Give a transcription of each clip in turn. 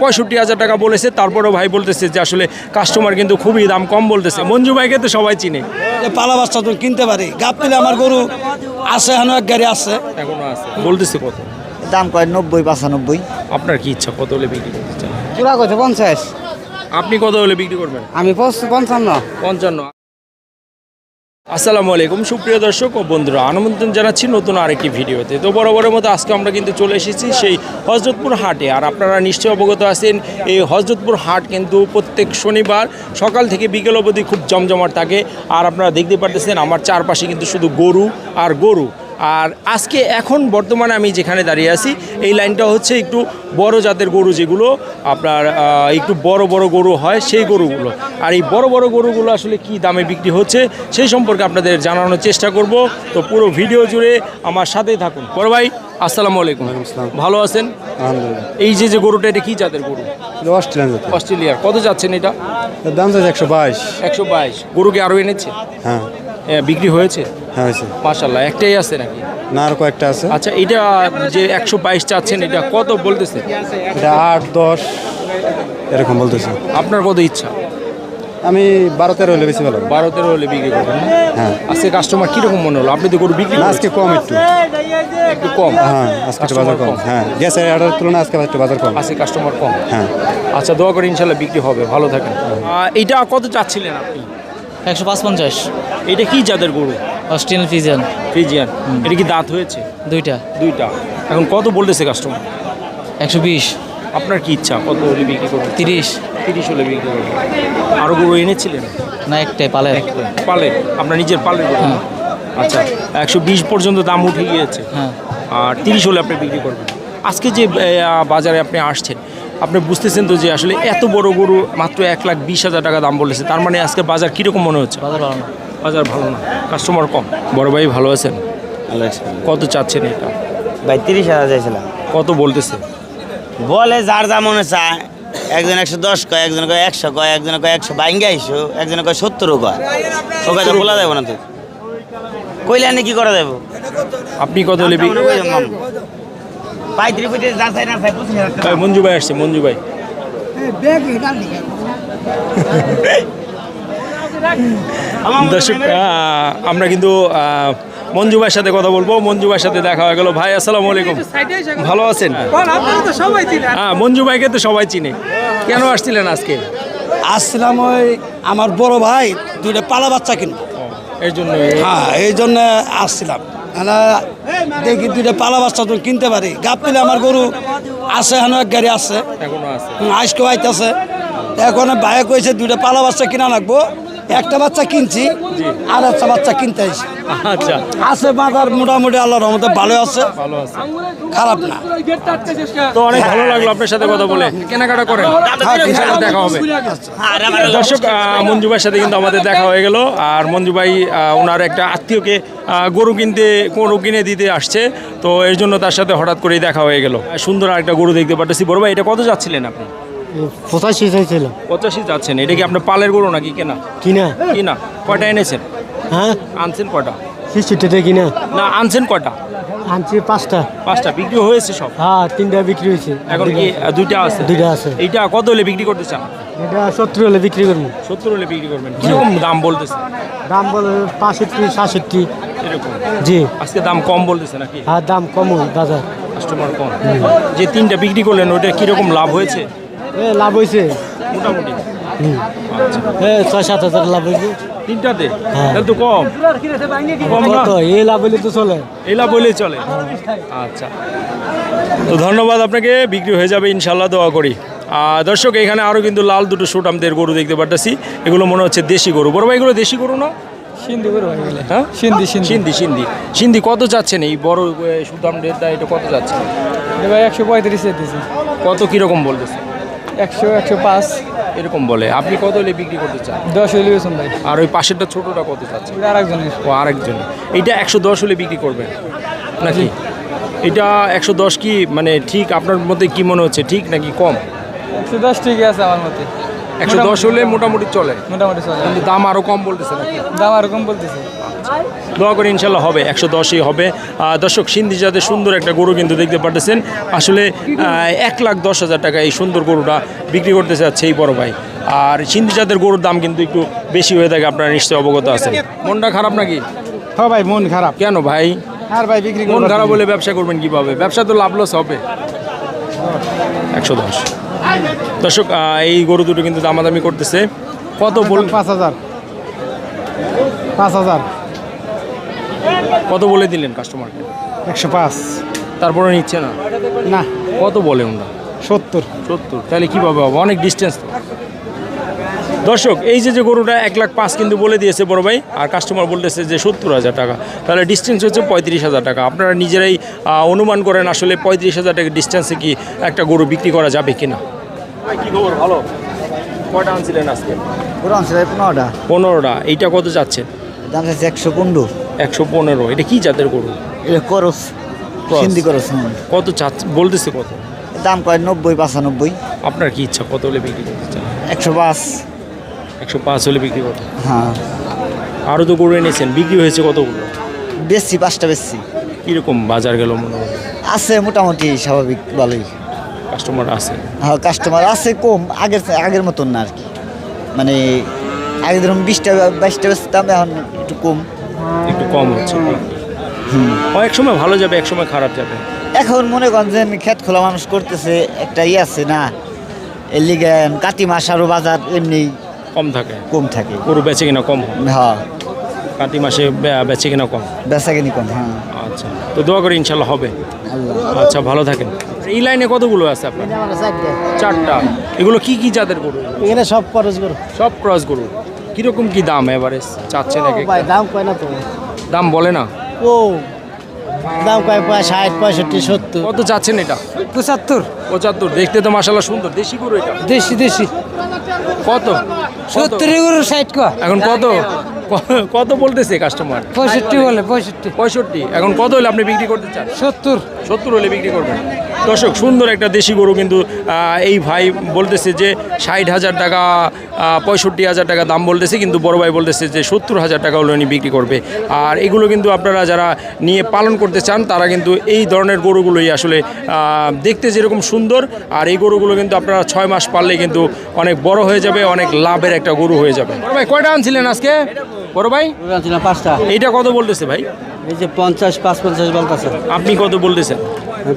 পঁয়ষট্টি হাজার টাকা বলেছে তারপরেও ভাই বলতেছে যে আসলে কাস্টমার কিন্তু খুবই দাম কম বলতেছে। মঞ্জু ভাইকে তো সবাই চিনে। পালা বাচ্চা তুমি কিনতে পারি। গাপ পেলে আমার গরু আছে এখনও এক গাড়ি আছে। এখনও আছে। বলতেছে কত? দাম কয়? নব্বই পঁচানব্বই। আপনার কি ইচ্ছা? কত হলে বিক্রি করতে চান? চূড়া কত পঞ্চাশ। আপনি কত হলে বিক্রি করবেন? আমি পঞ্চান্ন। পঞ্চান্ন। আসসালামু আলাইকুম। সুপ্রিয় দর্শক ও বন্ধুরা আনন্দন জানাচ্ছি নতুন আরেকটি ভিডিওতে। তো বরাবরের মতো আজকে আমরা কিন্তু চলে এসেছি সেই হজরতপুর হাটে। আর আপনারা নিশ্চয়ই অবগত আছেন, এই হজরতপুর হাট কিন্তু প্রত্যেক শনিবার সকাল থেকে বিকেল অবধি খুব জমজমাট থাকে। আর আপনারা দেখতে পারতেছেন, আমার চারপাশে কিন্তু শুধু গরু আর গরু। আর আজকে এখন বর্তমানে আমি যেখানে দাঁড়িয়ে আছি এই লাইনটা হচ্ছে একটু বড় জাতের গরু যেগুলো আপনার একটু বড় বড় গরু হয় সেই গরুগুলো। আর এই বড় বড় গরুগুলো আসলে কি দামে বিক্রি হচ্ছে সেই সম্পর্কে আপনাদের জানানোর চেষ্টা করব। তো পুরো ভিডিও জুড়ে আমার সাথেই থাকুন। বড় ভাই আসসালামু আলাইকুম। ভালো আছেন? এই যে যে গরুটা এটা কি জাতের গরু? অস্ট্রেলিয়ান অস্ট্রেলিয়ার। কত যাচ্ছেন এটা? দাম চাইছে একশো বাইশ। একশো বাইশ। গরুকে আরও এনেছে? হ্যাঁ। বিক্রি হয়েছে? হ্যাঁ হয়েছে। মাশাল্লাহ একটাই আছে নাকি? না আর কয়েকটা আছে। আচ্ছা এটা যে একশো বাইশ চাচ্ছেন এটা কত বলতেছে? এটা আট দশ এরকম বলতেছে। আপনার কত ইচ্ছা? আমি বারো তেরো হলে বেশি ভালো বারো তেরো হলে বিক্রি করবেন? হ্যাঁ। আজকে কাস্টমার কীরকম মনে হলো? আপনি তো গরু বিক্রি আজকে কম একটু। একটু কম? হ্যাঁ আজকে একটু বাজার কম। হ্যাঁ গ্যাসের অর্ডার তুলনায় আজকে একটু বাজার কম। আজকে কাস্টমার কম। হ্যাঁ। আচ্ছা দোয়া করে ইনশাল্লাহ বিক্রি হবে। ভালো থাকেন। এইটা কত চাচ্ছিলেন আপনি? একশো পাঁচ পঞ্চাশ এটা কি জাতের গরু? অস্ট্রেলিয়ান ফিজিয়ান ফ্রিজিয়ান এটা কি দাঁত হয়েছে? দুইটা। দুইটা। এখন কত বলতেছে কাস্টমার একশো বিশ। আপনার কি ইচ্ছা? কত হলে বিক্রি করবেন? তিরিশ। তিরিশ হলে বিক্রি করবেন। আরও গরু এনেছিলেন? না একটাই পালের। পালের আপনার নিজের পালের গরু? হ্যাঁ। আচ্ছা একশো বিশ পর্যন্ত দাম উঠে গিয়েছে। হ্যাঁ। আর তিরিশ হলে আপনি বিক্রি করবেন। আজকে যে বাজারে আপনি আসছেন আপনি বুঝতেছেন তো যে আসলে এত বড় গরু মাত্র এক লাখ বিশ হাজার টাকা দাম বলেছে। তার মানে আজকে বাজার কীরকম মনে হচ্ছে? বাজার ভালো না। বাজার ভালো না কাস্টমার কম। বড় ভাই ভালো আছেন? কত চাচ্ছেন এটা? ভাই তিরিশ হাজার চাইছিলাম। কত বলতেছে? বলে যার যা মনে চায় একজন একশো দশ কয় একজন কয় একশো কয় একজন কয় একশো বাইঙ্গা আইসো একজন কয় সত্তরও কয়। ওকে তো বলা যাব না তো। কইলে আনি কি করা যাব? আপনি কত হলে বিক্রি পাইত্রি যা চাই না চাই পঁচিশ হাজার মঞ্জু ভাই আসছে মঞ্জু ভাই। দর্শক আমরা কিন্তু মঞ্জু ভাইয়ের সাথে কথা বলব। মঞ্জু ভাইয়ের সাথে দেখা হয়ে গেল। ভাই আসসালামু আলাইকুম। ভালো আছেন? হ্যাঁ মঞ্জু ভাইকে তো সবাই চিনে। কেন আসছিলেন আজকে? আসছিলাম ওই আমার বড় ভাই দুইটা পালা বাচ্চা কিনবো। এই জন্য হ্যাঁ এই জন্য আসছিলাম। দেখি দুইটা পালা বাচ্চা তো কিনতে পারি। গাপ পেলে আমার গরু আছে এখনও এক গাড়ি আছে। এখনও আছে। আইসকে আইতেছে। এখন ভাইয়া কইছে দুইটা পালা বাচ্চা কিনা লাগবো। একটা বাচ্চা কিনছি আর একটা বাচ্চা কিনতে আইছি। আচ্ছা। আছে বাজার মোটামুটি আল্লাহর রহমতে ভালো আছে ভালো আছে। খারাপ না। তো অনেক ভালো লাগল আপনার সাথে কথা বলে। কেনাকাটা করেন। দেখা হবে। দর্শক মঞ্জু ভাইয়ের সাথে কিন্তু আমাদের দেখা হয়ে গেল। আর মঞ্জু ভাই ওনার একটা আত্মীয়কে গরু কিনতে গরু কিনে দিতে আসছে। তো এর জন্য তার সাথে হঠাৎ করেই দেখা হয়ে গেল। সুন্দর একটা গরু দেখতে পাচ্ছি বড় ভাই এটা কত যাচ্ছিলেন আপনি? পঁচাশি চাইছিল। পঁচাশি যাচ্ছেন। এটা কি আপনার পালের গরু নাকি কেনা? কিনা। কিনা। কয়টা এনেছেন? হ্যাঁ? আনছেন কিনা। না আনছেন আনছি পাঁচটা। পাঁচটা। বিক্রি হয়েছে সব? হ্যাঁ তিনটা বিক্রি হয়েছে। এখন কি দুইটা আছে? দুইটা আছে। এইটা কত হলে বিক্রি করতে চান? এটা সত্তর হলে বিক্রি করব। সত্তর হলে বিক্রি করবেন। কীরকম দাম বলতেছে? দাম বলে পাঁষট্টি সাতষট্টি। এরকম? জি। আজকে দাম কম বলতেছে নাকি? আর দাম কম বাজার। কাস্টমার কম। যে তিনটা বিক্রি করলেন ওটা কীরকম লাভ হয়েছে? লাভ হয়েছে মোটামুটি। এ ছয় সাত হাজার লাভ হয়েছে তিনটাতে? হ্যাঁ। তাহলে তো কম। কম না এই লাভ হইলে তো চলে। এই লাভ হইলেই চলে। আচ্ছা। তো ধন্যবাদ আপনাকে বিক্রি হয়ে যাবে ইনশাল্লাহ দোয়া করি। আর দর্শক এখানে আরও কিন্তু লাল দুটো সুটামদের গরু দেখতে পারতেছি। এগুলো মনে হচ্ছে দেশি গরু। বড় ভাই এগুলো দেশি গরু না? সিন্ধি করে হ্যাঁ? সিন্ধি সিন্ধি। সিন্ধি সিন্ধি। কত যাচ্ছেন এই বড় সুদামদেরটা এটা কত যাচ্ছে? ভাই একশো পঁয়ত্রিশ কত কীরকম বলতেছে? একশো একশো পাঁচ। এরকম বলে। আপনি কত হলে বিক্রি করতে চান? দশ হলে ভাই। আর ওই পাশেরটা ছোটোটা কত চাচ্ছে? আর একজনের ও আরেকজন। এইটা একশো দশ হলে বিক্রি করবেন? নাকি? এটা একশো দশ কি মানে ঠিক আপনার মধ্যে কি মনে হচ্ছে? ঠিক নাকি কম? একশো দশ ঠিকই আছে আমার মতে। একশো দশ হলে মোটামুটি চলে। মোটামুটি চলে। কিন্তু দাম আরও কম বলতেছে নাকি? দাম এরকম বলতেছে। দোয়া করে ইনশাল্লাহ হবে একশো দশই হবে। দর্শক সিন্ধি জাতের সুন্দর একটা গরু কিন্তু দেখতে পাচ্ছেন আসলে এক লাখ দশ হাজার টাকা এই সুন্দর গরুটা বিক্রি করতে চাচ্ছে এই বড় ভাই। আর সিন্ধি জাতের গরুর দাম কিন্তু একটু বেশি হয়ে থাকে আপনারা নিশ্চয়ই অবগত আছেন। মনটা খারাপ নাকি? হ্যাঁ ভাই মন খারাপ। কেন ভাই? আর ভাই বিক্রি মন খারাপ হলে ব্যবসা করবেন কীভাবে? ব্যবসা তো লাভ লস হবে। একশো দশ। দর্শক এই গরু দুটো কিন্তু দামাদামি করতেছে। কত বল পাঁচ হাজার পাঁচ হাজার। কত বলে দিলেন কাস্টমারকে একশো পাঁচ। তারপরে নিচ্ছে না? না। কত বলে ওনারা? সত্তর। সত্তর। তাহলে কীভাবে হবে অনেক ডিস্টেন্স দর্শক এই যে যে গরুটা এক লাখ পাঁচ কিন্তু বলে দিয়েছে বড় ভাই আর কাস্টমার বলতেছে যে সত্তর হাজার টাকা। তাহলে ডিস্টেন্স হচ্ছে পঁয়ত্রিশ হাজার টাকা। আপনারা নিজেরাই অনুমান করেন আসলে পঁয়ত্রিশ হাজার টাকা ডিস্টেন্সে কি একটা গরু বিক্রি করা যাবে কিনা? ভাই কি খবর? ভালো? কয়টা আনছিলেন আজকে? পনেরোটা। পনেরোটা। এইটা কত যাচ্ছে? দাম একশো পনেরো। একশো পনেরো। এটা কি জাতের গরু? এটা করস। কত চাচ্ছে বলতেছে কত? দাম কয় নব্বই পঁচানব্বই। আপনার কি ইচ্ছা? কত হলে বিক্রি করতে চান? একশো পাঁচ। একশো পাঁচ হলে বিক্রি করতে হ্যাঁ। আরও তো গরু এনেছেন। বিক্রি হয়েছে কতগুলো? বেশি পাঁচটা বেশি। কীরকম বাজার গেল মনে হয়? আছে মোটামুটি স্বাভাবিক ভালোই। কাস্টমার আছে? হ্যাঁ কাস্টমার আছে কম আগের আগের মতন না আর কি। মানে আগে ধরুন বিশটা বাইশটা বেচতাম এখন একটু কম। একটু কম হচ্ছে। এক সময় ভালো যাবে এক সময় খারাপ যাবে। এখন মনে করেন যে ক্ষেত খোলা মানুষ করতেছে একটা ই আছে না এর লিগে কাতি মাস আরও বাজার এমনি কম থাকে। কম থাকে। গরু বেচে কিনা কম হ্যাঁ? কাতি মাসে বেচে কিনা কম? বেচা কিনি কম হ্যাঁ। আচ্ছা। তো দোয়া করে ইনশাল্লাহ হবে। আচ্ছা ভালো থাকেন। এই লাইনে কতগুলো আছে আপনার? চারটা। এগুলো কি কি জাতের গরু? এখানে সব খরচ করো সব ক্রস গরু। কীরকম কি দাম এবারে চাচ্ছে নাকি দাম কয় না তো? দাম বলে না? ও দাম কয় পয় ষাট পঁয়ষট্টি সত্তর। কত চাচ্ছেন এটা? পঁচাত্তর। পঁচাত্তর। দেখতে তো মাসাল্লাহ সুন্দর। দেশি গরু এটা? দেশি দেশি। কত? সত্তর এগুলো ষাট কয় এখন কত? কত বলতেছে কাস্টমার পঁয়ষট্টি বলে পঁয়ষট্টি। পঁয়ষট্টি। এখন কত হলে আপনি বিক্রি করতে চান? সত্তর। সত্তর হলে বিক্রি করবেন? দর্শক সুন্দর একটা দেশি গরু কিন্তু এই ভাই বলতেছে যে ষাট হাজার টাকা পঁয়ষট্টি হাজার টাকা দাম বলতেছে কিন্তু বড় ভাই বলতেছে যে সত্তর হাজার টাকা হলে উনি বিক্রি করবে। আর এগুলো কিন্তু আপনারা যারা নিয়ে পালন করতে চান তারা কিন্তু এই ধরনের গরুগুলোই আসলে দেখতে যেরকম সুন্দর আর এই গরুগুলো কিন্তু আপনারা ছয় মাস পারলে কিন্তু অনেক বড় হয়ে যাবে অনেক লাভের একটা গরু হয়ে যাবে। বড় ভাই কয়টা আনছিলেন আজকে? বড় ভাই? পাঁচটা। এইটা কত বলতেছে ভাই? এই যে পঞ্চাশ পাঁচ পঞ্চাশ বলতেছে। আপনি কত বলতেছেন?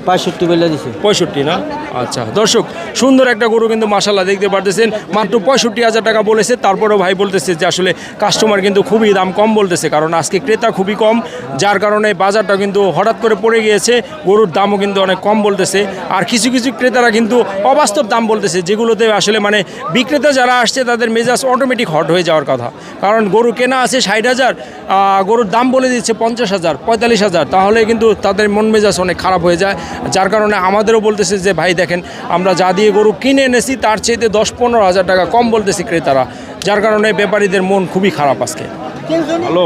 পঁয়ষট্টি বেলা দিছে পঁয়ষট্টি না আচ্ছা দর্শক, সুন্দর একটা গরু কিন্তু মাসাল্লাহ দেখতে পারতেছেন। মাত্র পঁয়ষট্টি হাজার টাকা বলেছে, তারপরেও ভাই বলতেছে যে আসলে কাস্টমার কিন্তু খুবই দাম কম বলতেছে, কারণ আজকে ক্রেতা খুবই কম, যার কারণে বাজারটা কিন্তু হঠাৎ করে পড়ে গিয়েছে, গরুর দামও কিন্তু অনেক কম বলতেছে। আর কিছু কিছু ক্রেতারা কিন্তু অবাস্তব দাম বলতেছে, যেগুলোতে আসলে মানে বিক্রেতা যারা আসছে, তাদের মেজাজ অটোমেটিক হট হয়ে যাওয়ার কথা। কারণ গরু কেনা আছে ষাট হাজার গরুর দাম বলে দিচ্ছে পঞ্চাশ হাজার, পঁয়তাল্লিশ হাজার, তাহলে কিন্তু তাদের মন মেজাজ অনেক খারাপ হয়ে যায়। যার কারণে আমাদেরও বলতেছে যে, ভাই দেখেন আমরা যা দিয়ে গরু কিনে এনেছি তার চেয়েতে দশ পনেরো হাজার টাকা কম বলতেছি ক্রেতারা যার কারণে ব্যাপারীদের মন খুবই খারাপ আজকে। হ্যালো?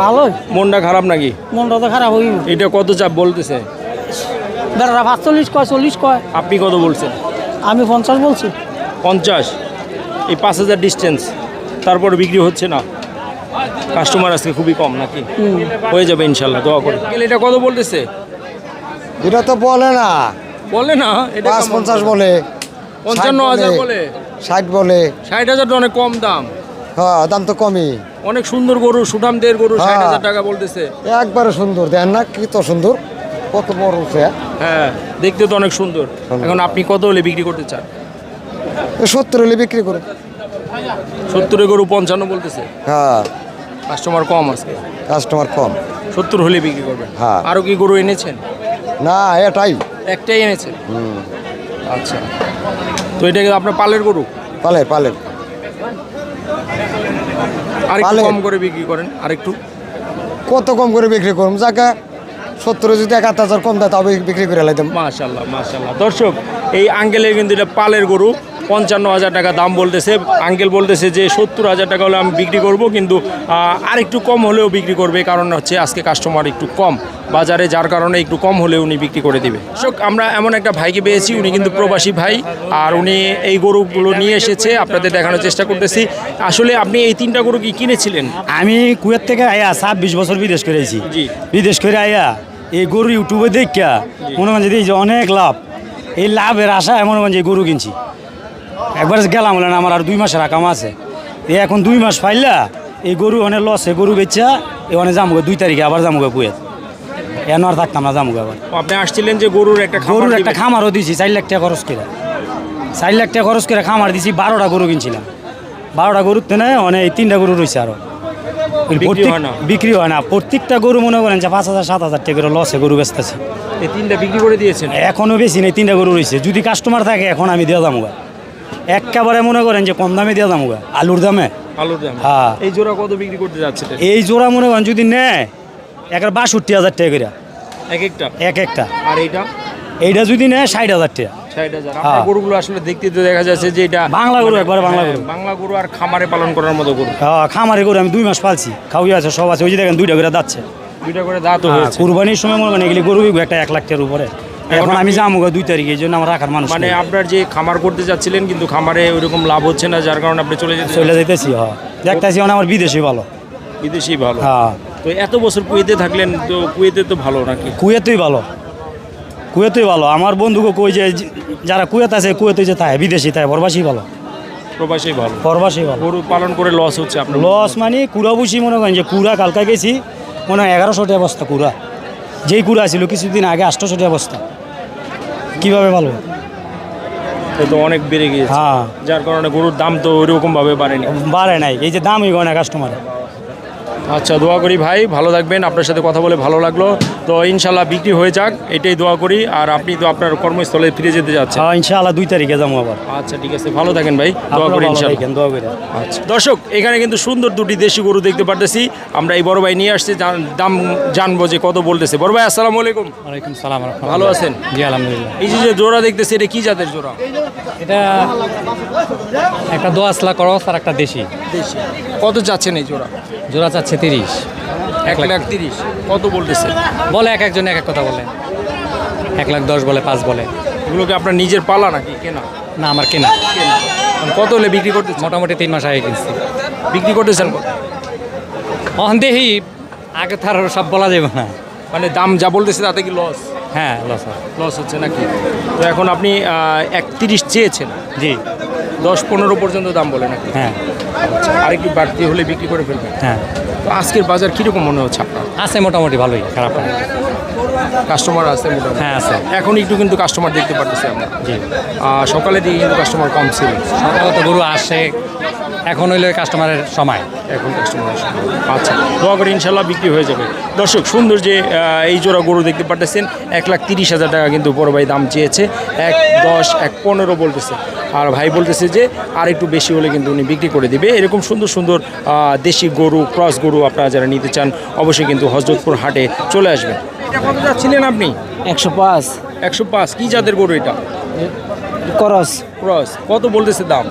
ভালোই। মনটা খারাপ নাকি? মনটা তো খারাপ হইব। এটা কত চাপ বলতেছে? পাঁচচল্লিশ কয় চল্লিশ কয়? আপনি কত বলছেন? আমি পঞ্চাশ বলছি। পঞ্চাশ? এই পাঁচ হাজার ডিস্টেন্স তারপরে বিক্রি হচ্ছে না। কাস্টমার আজকে খুবই কম নাকি? হয়ে যাবে ইনশাল্লাহ দোয়া করে এটা কত বলতেছে এটা তো বলে না। বলে না এটা পাঁচ কেমন? পঞ্চাশ বলে? পঞ্চান্ন হাজার বলে ষাট বলে। ষাট হাজার তো অনেক কম দাম। হ্যাঁ দাম তো কমই। অনেক সুন্দর গরু সুঠামদের গরু ষাট হ্যাঁ। হাজার টাকা বলতেছে। একবারে সুন্দর দেন না কি তো সুন্দর কত বড় সে। হ্যাঁ দেখতে তো অনেক সুন্দর। এখন আপনি কত হলে বিক্রি করতে চান? সত্তর হলে বিক্রি করে সত্তরের গরু পঞ্চান্ন বলতেছে। হ্যাঁ। কাস্টমার কম আজকে। কাস্টমার কম। সত্তর হলে বিক্রি করবেন। হ্যাঁ। আরও কি গরু এনেছেন? না এটাই। একটাই এনেছে। আচ্ছা। তো এটা কি আপনার পালের গরু? পালের পালের। আরেকটু। কম করে বিক্রি করেন আরেকটু কত কম করে বিক্রি করুন যাকে সত্তর যদি এক হাজার কম দেয় তবে বিক্রি করে লাইতাম। মাশাল্লাহ মাশাল্লাহ দর্শক এই আঙ্গেলের কিন্তু এটা পালের গরু। পঞ্চান্ন হাজার টাকা দাম বলতেছে। আঙ্কেল বলতেছে যে সত্তর হাজার টাকা হলে আমি বিক্রি করব কিন্তু আহ, আরেকটু কম হলেও বিক্রি করবে কারণ হচ্ছে আজকে কাস্টমার একটু কম। বাজারে যার কারণে একটু কম হলে উনি বিক্রি করে দিবে। দর্শক আমরা এমন একটা ভাইকে পেয়েছি উনি কিন্তু প্রবাসী ভাই আর উনি এই গরুগুলো নিয়ে এসেছে আপনাদের দেখানোর চেষ্টা করতেছি। আসলে আপনি এই তিনটা গরু কি কিনেছিলেন? আমি কুয়েত থেকে আয়া ছাব্বিশ বছর বিদেশ করেছি বিদেশ করে আয়া এই গরু ইউটিউবে দেখা মনে করেন যে অনেক লাভ। এই লাভের আশা মনে করেন যে গরু কিনছি। একবার গেলাম বলেন আমার আর দুই মাসের আকাম আছে। এ এখন দুই মাস পাইলা এই গরু অনেক লসে গরু বেচা এই অনেক জামুগে দুই তারিখে আবার জামুগে কুয়েত এন আর থাকতাম না জামুগে আবার। আপনি আসছিলেন যে গরুর একটা গরুর একটা খামারও দিছি চার লাখ টাকা খরচ করে। চার লাখ টাকা খরচ করে খামার দিছি বারোটা গরু কিনছিলাম। বারোটা গরুর তো নেই অনেক তিনটা গরু রয়েছে আরও। ওই বিক্রি হয় না? প্রত্যেকটা গরু মনে করেন যে পাঁচ হাজার সাত হাজার টাকা লসে গরু বেচতেছে। এই তিনটা বিক্রি করে দিয়েছেন? এখনও বেশি নেই তিনটা গরু রয়েছে। যদি কাস্টমার থাকে এখন আমি দেওয়া দাম একেবারে মনে করেন যে কম দামে দেওয়া দাম আলুর দামে। আলুর দাম। হ্যাঁ। এই জোড়া কত বিক্রি করতে যাচ্ছে এই জোড়া মনে করেন যদি নেয় একের বাষট্টি হাজার টাকা করে। এক একটা? এক একটা। আর এইটা? এইটা যদি নেয় ষাট হাজার টাকা। ষাট হাজার। হ্যাঁ। গরুগুলো আসলে দেখতে তো দেখা যাচ্ছে যে এটা বাংলা গরু, মানে- একবারে বাংলা হ্যাঁ, গরু। বাংলা গরু আর খামারে পালন করার মতো গরু। হ্যাঁ খামারে করে আমি দুই মাস পালছি আছে সব আছে। ওই যে দেখেন দুইটা করে যাচ্ছে দুইটা করে কুরবানির সময় মনে করেন এগুলি গরু একটা এক লাখ টাকার উপরে। এখন আমি যাব দুই তারিখে এই জন্য আমার রাখার মানুষ মানে আপনার যে খামার করতে যাচ্ছিলেন কিন্তু খামারে ওইরকম লাভ হচ্ছে না যার কারণে আপনি চলে যেতে চলে যেতেছি হ্যাঁ দেখতেছি মানে আমার বিদেশে ভালো। বিদেশি ভালো। হ্যাঁ। তো এত বছর কুয়েতে থাকলেন তো কুয়েতে তো ভালো নাকি? কুয়েতেই ভালো। কুয়েতেই ভালো। আমার বন্ধুকে কই যে যারা কুয়েত আছে কুয়েতে যে তাই বিদেশি থাকে প্রবাসী ভালো। প্রবাসী ভালো। প্রবাসী ভালো। গরু পালন করে লস হচ্ছে আপনার লস মানে কুড়া বুঝি মনে করেন যে কুড়া কালকা গেছি মনে হয় এগারোশোটি বস্তা কুড়া। যেই কুড়া ছিল কিছুদিন আগে আটশোশো টাকা বস্তা কীভাবে ভালো? এ তো অনেক বেড়ে গিয়েছে। হ্যাঁ। যার কারণে গরুর দাম তো ওইরকম ভাবে বাড়েনি। বাড়ে নাই। এই যে দামই গয় না কাস্টমার আচ্ছা দোয়া করি ভাই ভালো থাকবেন। আপনার সাথে কথা বলে ভালো লাগল। তো ইনশাল্লাহ বিক্রি হয়ে যাক এটাই দোয়া করি। আর আপনি তো আপনার কর্মস্থলে ফিরে যেতে যাচ্ছেন। হ্যাঁ ইনশাআল্লাহ দুই তারিখে যাব আবার। আচ্ছা ঠিক আছে। ভালো থাকেন ভাই দোয়া করি ভালো ইনশাল্লাহ দোয়া করে আচ্ছা দর্শক এখানে কিন্তু সুন্দর দুটি দেশি গরু দেখতে পারতেছি। আমরা এই বড় ভাই নিয়ে আসছি জান- দাম জানব যে কত বলতেছে। বড় ভাই আসসালামু আলাইকুম। ওয়ালাইকুম সালাম ভালো আছেন? জি আলহামদুলিল্লাহ। এই যে যে জোড়া দেখতেছি এটা কি জাতের জোড়া? এটা একটা দোয়াশলা করস আর একটা দেশি। দেশি। কত যাচ্ছেন এই জোড়া? জোড়া চাচ্ছে তিরিশ। এক লাখ তিরিশ। কত বলতেছে? বলে এক একজন এক এক কথা বলে। এক লাখ দশ বলে পাঁচ বলে। এগুলোকে আপনার নিজের পালা নাকি কেনা? না আমার কেনা। কেনা। কত হলে বিক্রি করতে মোটামুটি তিন মাস আগে কিনছি। বিক্রি করতেছেন? অহন দেহি আগে তার সব বলা যাবে না। মানে দাম যা বলতেছে তাতে কি লস হ্যাঁ লস লস হচ্ছে নাকি? তো এখন আপনি একত্রিশ চেয়েছেন। জি। দশ পনেরো পর্যন্ত দাম বলে নাকি? হ্যাঁ। আচ্ছা আর একটু বাড়তি হলে বিক্রি করে ফেলবেন। হ্যাঁ। তো আজকের বাজার কীরকম মনে হচ্ছে আপনার? আছে মোটামুটি ভালোই খারাপ না। কাস্টমার আছে মোটামুটি? হ্যাঁ আছে। এখন একটু কিন্তু কাস্টমার দেখতে পারতেছি আমরা। জি। সকালের সকালে দিকে কিন্তু কাস্টমার কম ছিল। সকালে তো গরু আসে এখন হইলে কাস্টমারের সময়। এখন আচ্ছা দোয়া করি ইনশাল্লাহ বিক্রি হয়ে যাবে। দর্শক সুন্দর যে এই জোড়া গরু দেখতে পারতেছেন এক লাখ তিরিশ হাজার টাকা কিন্তু বড় ভাই দাম চেয়েছে এক দশ এক পনেরো বলতেছে। আর ভাই বলতেছে যে আর একটু বেশি হলে কিন্তু উনি বিক্রি করে দিবে। এরকম সুন্দর সুন্দর দেশি গরু ক্রস গরু আপনারা যারা নিতে চান অবশ্যই কিন্তু হজরতপুর হাটে চলে আসবেন। এটা কত যাচ্ছিলেন আপনি? একশো পাঁচ। একশো পাঁচ। কী জাতের গরু এটা? ক্রস। ক্রস। কত বলতেছে দাম?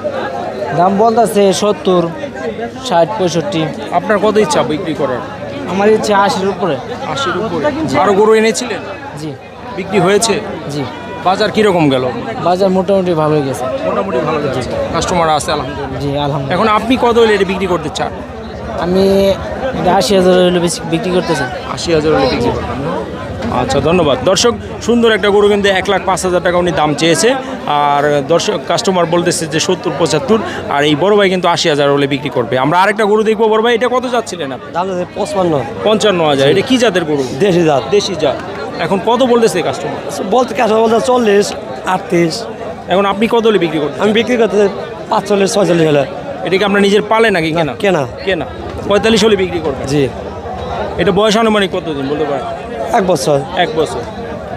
দাম বলতেছে সত্তর ষাট পঁয়ষট্টি। আপনার কত ইচ্ছা বিক্রি করার? আমার ইচ্ছে আশির উপরে। আশির উপরে। আরও গরু এনেছিলেন? জি। বিক্রি হয়েছে? জি। বাজার কীরকম গেল? বাজার মোটামুটি ভালো হয়ে গেছে। মোটামুটি ভালো যাচ্ছে। কাস্টমার আছে আলহামদুলিল্লাহ। জি আলহামদুলিল্লাহ। এখন আপনি কত হলে এটা বিক্রি করতে চান? আমি এটা আশি হাজার হলে বেশি বিক্রি করতেছি আশি হাজার হলে বিক্রি না? আচ্ছা ধন্যবাদ। দর্শক সুন্দর একটা গরু কিন্তু এক লাখ পাঁচ হাজার টাকা উনি দাম চেয়েছে। আর দর্শক কাস্টমার বলতেছে যে সত্তর পঁচাত্তর আর এই বড় ভাই কিন্তু আশি হাজার হলে বিক্রি করবে। আমরা আরেকটা গরু দেখব বড় ভাই এটা কত যাচ্ছিলেন আপনি? পঁচপান্ন পঞ্চান্ন হাজার এটা কি জাতের গরু? দেশি জাত। দেশি জাত। এখন কত বলতেছে কাস্টমার বলতে কাস্টমার বলতে চল্লিশ আটত্রিশ। এখন আপনি কত হলে বিক্রি করতে আমি বিক্রি করতে পাঁচচল্লিশ ছয়চল্লিশ হলে। এটা কি আপনার নিজের পালে নাকি কেনা? কেনা। কেনা। পঁয়তাল্লিশ হলে বিক্রি করবেন? জি। এটা বয়স আনুমানিক কতদিন বলতে পারেন? এক বছর। এক বছর।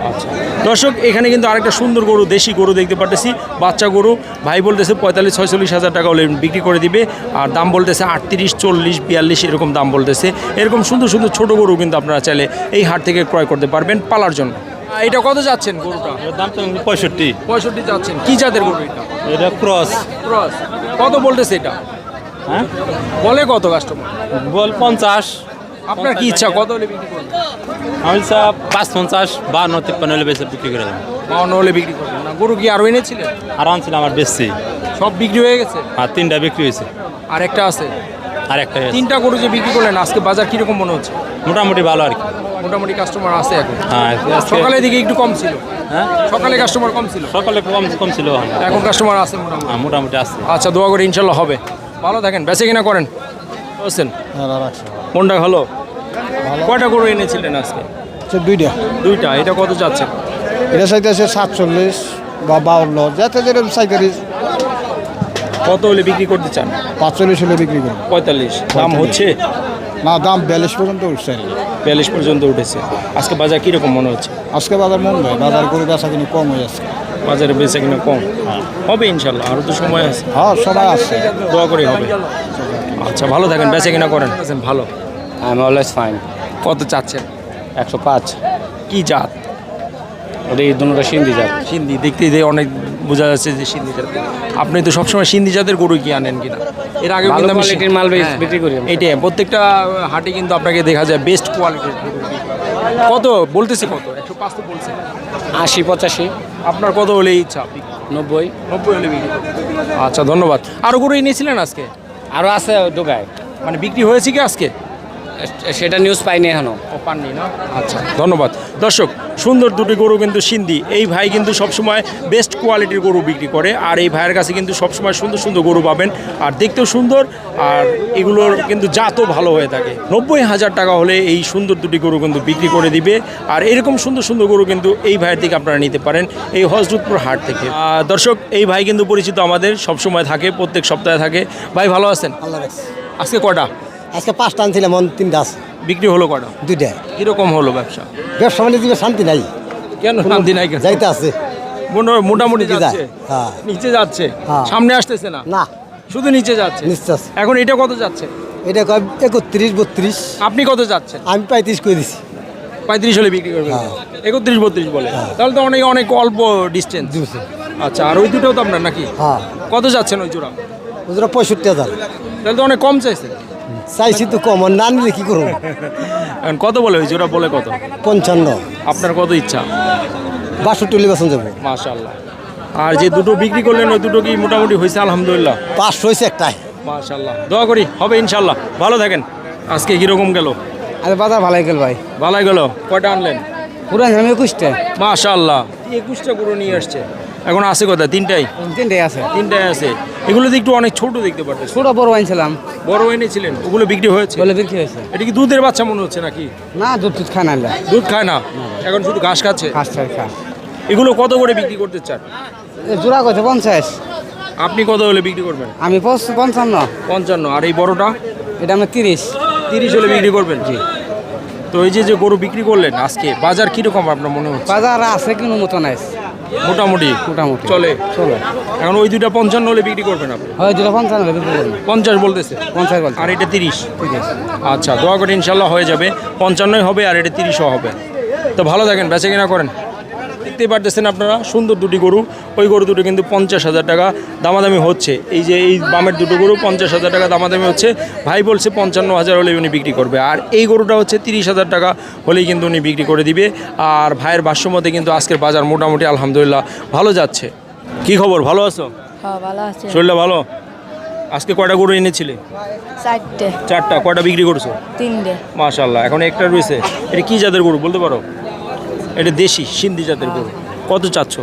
আচ্ছা। দর্শক এখানে কিন্তু আরেকটা সুন্দর গরু দেশি গরু দেখতে পারতেছি। বাচ্চা গরু ভাই বলতেছে পঁয়তাল্লিশ ছয়চল্লিশ হাজার টাকা হলে বিক্রি করে দিবে। আর দাম বলতেছে আটত্রিশ চল্লিশ বিয়াল্লিশ এরকম দাম বলতেছে। এরকম সুন্দর সুন্দর ছোট গরু কিন্তু আপনারা চাইলে এই হাট থেকে ক্রয় করতে পারবেন পালার জন্য। এটা কত যাচ্ছেন গরুটা? দাম পঁয়ষট্টি। পঁয়ষট্টি যাচ্ছেন। কি জাতের গরু এটা? এটা ক্রস। ক্রস। কত বলতেছে এটা? হ্যাঁ? বলে কত কাস্টমার বল পঞ্চাশ। আপনার কি ইচ্ছা? কত হলে বিক্রি করবেন? আমি স্যার পাঁচ পঞ্চাশ বান্ন তিপ্পান্ন হলে বেশি বিক্রি করে দেবো। বাউন্ন হলে বিক্রি করবেন না। গরু কি আরও এনেছিলেন? আর আনছিলাম আমার বেশি সব বিক্রি হয়ে গেছে? আর তিনটা বিক্রি হয়েছে। আর একটা আছে? আর একটা আছে। তিনটা গরু যে বিক্রি করলেন আজকে বাজার কীরকম মনে হচ্ছে? মোটামুটি ভালো আর কি। মোটামুটি কাস্টমার আছে এখন। হ্যাঁ সকালের দিকে একটু কম ছিল। হ্যাঁ? সকালে কাস্টমার কম ছিল। সকালে কম কম ছিল এখন। কাস্টমার আছে মোটামুটি। হ্যাঁ, মোটামুটি আছে। আচ্ছা দোয়া করে ইনশাল্লাহ হবে। ভালো থাকেন। বেঁচে কিনা করেন? বুঝছেন মনটা ভালো? কয়টা গরু এনেছিলেন আজকে? দুইটা। দুইটা এটা কত যাচ্ছে? এটা চাইতেছে সাতচল্লিশ বা বাউন্ন যাতে যেরকম চাইকারি কত হলে বিক্রি করতে চান? পাঁচচল্লিশ হলে বিক্রি করব। পঁয়তাল্লিশ। দাম হচ্ছে? না দাম বিয়াল্লিশ পর্যন্ত উঠছে। বিয়াল্লিশ পর্যন্ত উঠেছে। আজকে বাজার কীরকম মনে হচ্ছে? আজকে বাজার মন নয় বাজার করে বেচা কিনি কম হয়ে যাচ্ছে। বাজারে বেচা কিনা কম? হবে ইনশাল্লাহ আরও তো সময় আছে। হ্যাঁ সবাই আসছে দোয়া করে হবে। আচ্ছা ভালো থাকেন বেচা কিনা করেন। আছেন ভালো। আই এম অলওয়েজ ফাইন কত চাচ্ছেন? একশো পাঁচ। কী জাত? ওটা এই দুটো সিন্ধি যাবে সিন্ধি দেখতে দিয়ে অনেক বোঝা যাচ্ছে যে সিন্ধি জাত। আপনি তো সবসময় সিন্ধি জাতের গরু কি আনেন কিনা? এর আগে ভালো quality-র মাল বেশ বিক্রি করি আমরা। এইটাই প্রত্যেকটা হাটে কিন্তু আপনাকে দেখা যায় বেস্ট কোয়ালিটির গরু। কত? বলতেছে কত? একশো পাঁচ তো বলছে। আশি পঁচাশি। আপনার কত হলে ইচ্ছা নব্বই। নব্বই হলে বিক্রি করবেন। আচ্ছা ধন্যবাদ। আরও গরু এনেছিলেন আজকে? আরও আছে ঢোকায় মানে বিক্রি হয়েছে কি আজকে? সেটা নিউজ পাইনি এখনও। পাননি না? আচ্ছা। ধন্যবাদ। দর্শক সুন্দর দুটি গরু কিন্তু সিন্ধি। এই ভাই কিন্তু সবসময় বেস্ট কোয়ালিটির গরু বিক্রি করে আর এই ভাইয়ের কাছে কিন্তু সবসময় সুন্দর সুন্দর গরু পাবেন। আর দেখতেও সুন্দর আর এগুলোর কিন্তু জাতও ভালো হয়ে থাকে। নব্বই হাজার টাকা হলে এই সুন্দর দুটি গরু কিন্তু বিক্রি করে দিবে আর এরকম সুন্দর সুন্দর গরু কিন্তু এই ভাইয়ের থেকে আপনারা নিতে পারেন এই হজরতপুর হাট থেকে। দর্শক এই ভাই কিন্তু পরিচিত আমাদের সবসময় থাকে প্রত্যেক সপ্তাহে থাকে। ভাই ভালো আছেন? আজকে কটা আজকে পাঁচটা আনছিলাম অন তিনটা আছে বিক্রি হলো কটা? দুইটা। কীরকম হলো ব্যবসা? ব্যবসা বাণিজ্য শান্তি নাই। কেন শান্তি নাই কেন? যাইতে আছে। মোটা- মোটামুটি। যাচ্ছে। হ্যাঁ। নিচে যাচ্ছে। হ্যাঁ। সামনে আসতেছে না? না। শুধু নিচে যাচ্ছে? নিশ্চয় এখন এটা কত যাচ্ছে? এটা একত্রিশ বত্রিশ। আপনি কত যাচ্ছেন? আমি পঁয়ত্রিশ করে দিছি। পঁয়ত্রিশ হলে বিক্রি করবেন। হ্যাঁ। একত্রিশ বত্রিশ বলে। তাহলে তো অনেক অনেক অল্প ডিস্টেন্স আচ্ছা আর ওই দুটোও তো আপনার নাকি? হ্যাঁ। কত যাচ্ছেন ওই জোড়া? ওদের পঁয়ষট্টি হাজার। তাহলে তো অনেক কম চাইছে চাইছি তো কম আর না নিলে কি করব? এখন কত বলে হয়েছে? জোড়া বলে কত? পঞ্চান্ন। আপনার কত ইচ্ছা? বাষট্টি হলে বেতন যাব। মাশাল্লাহ আর যে দুটো বিক্রি করলেন ওই দুটো কি মোটামুটি হয়েছে? আলহামদুলিল্লাহ। পাঁচশো হয়েছে একটাই। মাশাল্লাহ দোয়া করি হবে ইনশাল্লাহ ভালো থাকেন। আজকে কীরকম গেল? আরে বাজার ভালোই গেল ভাই। ভালোই গেল। কয়টা আনলেন? পুরো একুশটা। মাশাল্লাহ একুশটা গরু নিয়ে আসছে। এখন আছে কোথায়? তিনটাই? তিনটাই আছে। তিনটাই আছে। এগুলো তো একটু অনেক ছোট দেখতে পারতেছে। ছোট বড় ওয়াইন আনছিলাম বড় ওয়াইনে ছিলেন ওগুলো বিক্রি হয়েছে? বলে বিক্রি হয়েছে। এটা কি দুধের বাচ্চা মনে হচ্ছে নাকি? না দুধ টুধ খান আনলে দুধ খায় না? এখন শুধু ঘাস খাচ্ছে? ঘাস টাস খা এগুলো কত করে বিক্রি করতে চান? জোড়া কত? পঞ্চাশ। আপনি কত হলে বিক্রি করবেন? আমি পঞ্চান্ন। পঞ্চান্ন। আর এই বড়টা? এটা আমরা তিরিশ। তিরিশ হলে বিক্রি করবেন? জি। তো এই যে যে গরু বিক্রি করলেন আজকে বাজার কীরকম আপনার মনে হচ্ছে? বাজার আছে কোনো মতো নাই। মোটামুটি? মোটামুটি। চলে? চলে। এখন ওই দুইটা পঞ্চান্ন হলে বিক্রি করবেন আপনি? হয় পঞ্চান্ন বিক্রি পঞ্চাশ বলতেছে? পঞ্চাশ আর এটা তিরিশ? ঠিক আছে আচ্ছা দোয়া করে ইনশাল্লাহ হয়ে যাবে। পঞ্চান্নই হবে আর এটা তিরিশও হবে। তো ভালো থাকেন বেঁচে কিনা করেন। দেখতেই পারতেছেন আপনারা সুন্দর দুটি গরু। ওই গরু দুটো কিন্তু পঞ্চাশ হাজার টাকা দামাদামি হচ্ছে। এই যে এই বামের দুটো গরু পঞ্চাশ হাজার টাকা দামাদামি হচ্ছে। ভাই বলছে পঞ্চান্ন হাজার হলে উনি বিক্রি করবে। আর এই গরুটা হচ্ছে তিরিশ হাজার টাকা হলেই কিন্তু উনি বিক্রি করে দিবে। আর ভাইয়ের ভাষ্যমতে কিন্তু আজকের বাজার মোটামুটি আলহামদুলিল্লাহ ভালো যাচ্ছে। কি খবর? ভালো আছো? হ্যাঁ ভালো শরীরটা ভালো? আজকে কয়টা গরু এনেছিলে? চারটে। চারটা। কয়টা বিক্রি করছ? তিনটে। মাশাল্লাহ এখন একটা রয়েছে। এটা কি জাতের গরু বলতে পারো? এটা দেশি সিন্ধি জাতের গরু। কত চাচ্ছ?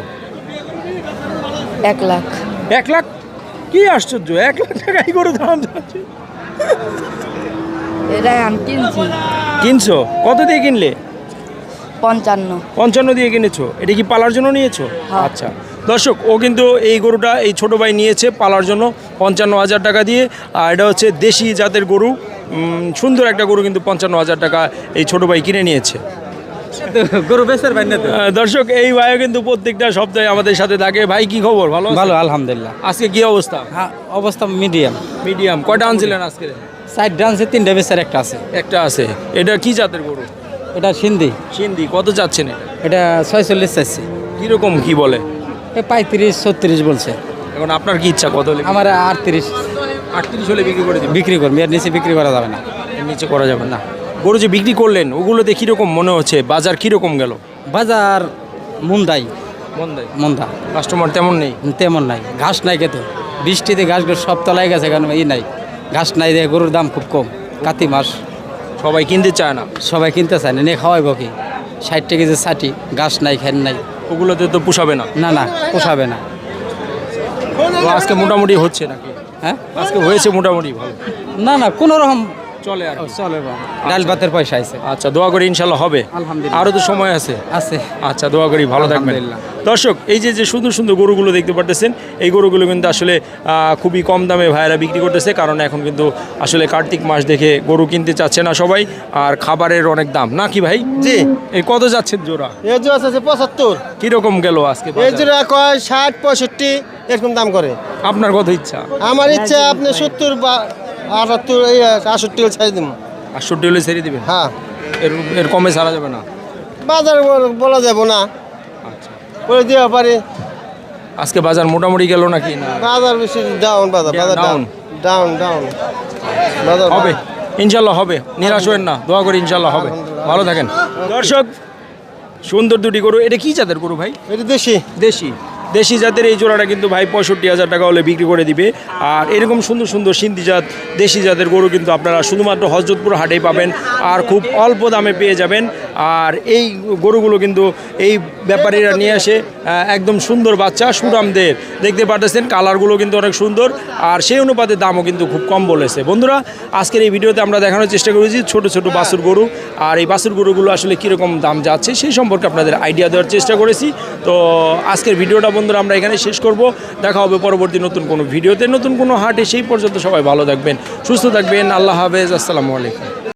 এক লাখ। এক লাখ? কি আশ্চর্য এক লাখ টাকা এই গরু দাম আমি কিনছি। কিনছো? কত দিয়ে কিনলে? পঞ্চান্ন। পঞ্চান্ন দিয়ে কিনেছো? এটা কি পালার জন্য নিয়েছো? হ্যাঁ। আচ্ছা। দর্শক ও কিন্তু এই গরুটা এই ছোট ভাই নিয়েছে পালার জন্য পঞ্চান্ন হাজার টাকা দিয়ে। আর এটা হচ্ছে দেশি জাতের গরু। সুন্দর একটা গরু কিন্তু পঞ্চান্ন হাজার টাকা এই ছোট ভাই কিনে নিয়েছে। গরু বেচার ভাই না দর্শক এই ভাইও কিন্তু প্রত্যেকটা সপ্তাহে আমাদের সাথে থাকে। ভাই কি খবর? ভালো ভালো আলহামদুলিল্লাহ। আজকে কি অবস্থা? অবস্থা মিডিয়াম। মিডিয়াম। কয়টা আনছিলেন আজকে? সাইড ডান্সে তিনটা বেচার একটা আছে। একটা আছে। এটা কি জাতের গরু? এটা সিন্ধি। সিন্ধি। কত যাচ্ছেন এটা? ছয়চল্লিশ চাইছি কীরকম কি বলে? পঁয়ত্রিশ ছত্রিশ বলছে। এখন আপনার কি ইচ্ছা কত হলে? আমার আটত্রিশ। আটত্রিশ হলে বিক্রি করে বিক্রি করব এর নিচে বিক্রি করা যাবে না। এর নিচে করা যাবে না। গরু যে বিক্রি করলেন ওগুলোতে কীরকম মনে হচ্ছে? বাজার কীরকম গেল? বাজার মুন্দাই। মন্দাই? মন্দা। কাস্টমার তেমন নেই? তেমন নাই। ঘাস নাই খেতে। বৃষ্টিতে ঘাসগুলো সব তলায় গেছে কারণ ই নাই। ঘাস নাই দিয়ে গরুর দাম খুব কম কাতি মাস। সবাই কিনতে চায় না? সবাই কিনতে চায় না নিয়ে খাওয়াই কি? ষাট টাকা যে ষাটি ঘাস নাই খেন নাই। ওগুলোতে তো পোষাবে না? না না পোষাবে না। আজকে মোটামুটি হচ্ছে নাকি? হ্যাঁ? আজকে হয়েছে মোটামুটি ভালো? না না কোনো রকম চলে আর চলে ডাল ভাতের পয়সা আছে আচ্ছা। দোয়া করি ইনশাল্লাহ হবে। আলহামদুলিল্লাহ। আরও তো সময় আছে। আছে। আচ্ছা দোয়া করি ভালো থাকবেন। দর্শক এই যে যে সুন্দর সুন্দর গরুগুলো দেখতে পারতেছেন এই গরুগুলো কিন্তু আসলে আহ, খুবই কম দামে ভাইয়েরা বিক্রি করতেছে কারণ এখন কিন্তু আসলে কার্তিক মাস দেখে গরু কিনতে চাচ্ছে না সবাই আর খাবারের অনেক দাম। না কি ভাই? জি। এই কত যাচ্ছে জোড়া? এই জোড়া আছে পঁচাত্তর। কীরকম গেল আজকে এই জোড়া কয়? ষাট পঁয়ষট্টি এরকম দাম করে। আপনার কত ইচ্ছা? আমার ইচ্ছা আপনি সত্তর বা আটাত্তর এই আষট্টি ছাড়ি দিন আটষট্টি হলে ছেড়ে দিবেন? হ্যাঁ। এর এর কমে ছাড়া যাবে না? বাজার বল- বলা যাব না। আচ্ছা। বলে দেওয়া পারি। আজকে বাজার মোটামুটি গেল নাকি না? বাজার বেশি ডাউন বাজার বাজার ডাউন ডাউন ডাউন বাজার হবে। ইনশাল্লাহ হবে। নিরাশ হবেন না। দোয়া করি ইনশাল্লাহ হবে। ভালো থাকেন। দর্শক সুন্দর দুটি গরু। এটা কি জাতের গরু ভাই? এটা দেশি। দেশি। দেশি জাতের এই জোড়াটা কিন্তু ভাই পঁয়ষট্টি হাজার টাকা হলে বিক্রি করে দিবে। আর এরকম সুন্দর সুন্দর সিন্ধি জাত, দেশি জাতের গরু কিন্তু আপনারা শুধুমাত্র হজরতপুর হাটেই পাবেন আর খুব অল্প দামে পেয়ে যাবেন। আর এই গরুগুলো কিন্তু এই ব্যাপারীরা নিয়ে আসে একদম সুন্দর বাচ্চা, সুরামদের। দেখতে পারতেছেন, কালারগুলো কিন্তু অনেক সুন্দর আর সেই অনুপাতে দামও কিন্তু খুব কম বলেছে। বন্ধুরা, আজকের এই ভিডিওতে আমরা দেখানোর চেষ্টা করেছি ছোট ছোট বাছুর গরু আর এই বাছুর গরুগুলো আসলে কীরকম দাম যাচ্ছে সেই সম্পর্কে আপনাদের আইডিয়া দেওয়ার চেষ্টা করেছি। তো আজকের ভিডিওটা বন্ধুরা, আমরা এখানে শেষ করব। দেখা হবে পরবর্তী নতুন কোনো ভিডিওতে। নতুন কোনো হাটে সেই পর্যন্ত সবাই ভালো থাকবেন, সুস্থ থাকবেন। আল্লাহ হাফেজ, আসসালামু আলাইকুম।